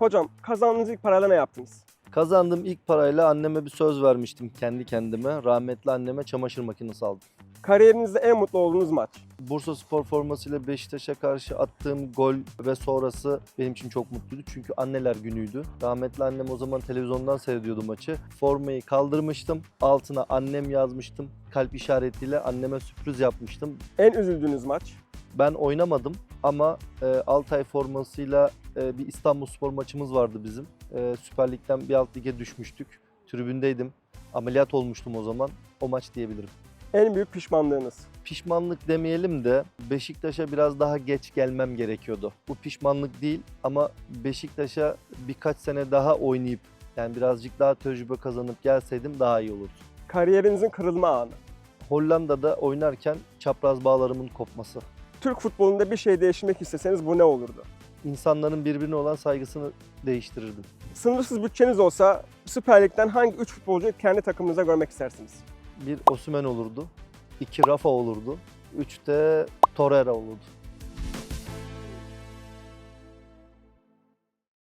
Hocam kazandığınız ilk parayla ne yaptınız? Kazandığım ilk parayla anneme bir söz vermiştim kendi kendime. Rahmetli anneme çamaşır makinesi aldım. Kariyerinizde en mutlu olduğunuz maç. Bursa Spor formasıyla Beşiktaş'a karşı attığım gol ve sonrası benim için çok mutluydu. Çünkü anneler günüydü. Rahmetli annem o zaman televizyondan seyrediyordu maçı. Formayı kaldırmıştım. Altına annem yazmıştım. Kalp işaretiyle anneme sürpriz yapmıştım. En üzüldüğünüz maç. Ben oynamadım ama e, Altay formasıyla e, bir İstanbul Spor maçımız vardı bizim. E, Süper Lig'den bir alt lige düşmüştük. Tribündeydim. Ameliyat olmuştum o zaman. O maç diyebilirim. En büyük pişmanlığınız. Pişmanlık demeyelim de Beşiktaş'a biraz daha geç gelmem gerekiyordu. Bu pişmanlık değil ama Beşiktaş'a birkaç sene daha oynayıp yani birazcık daha tecrübe kazanıp gelseydim daha iyi olurdu. Kariyerinizin kırılma anı. Hollanda'da oynarken çapraz bağlarımın kopması. Türk futbolunda bir şey değiştirmek isteseniz bu ne olurdu? İnsanların birbirine olan saygısını değiştirirdim. Sınırsız bütçeniz olsa Süper Lig'den hangi 3 futbolcuyu kendi takımınıza görmek istersiniz? Bir Osimhen olurdu, iki Rafa olurdu, üç de Torreira olurdu.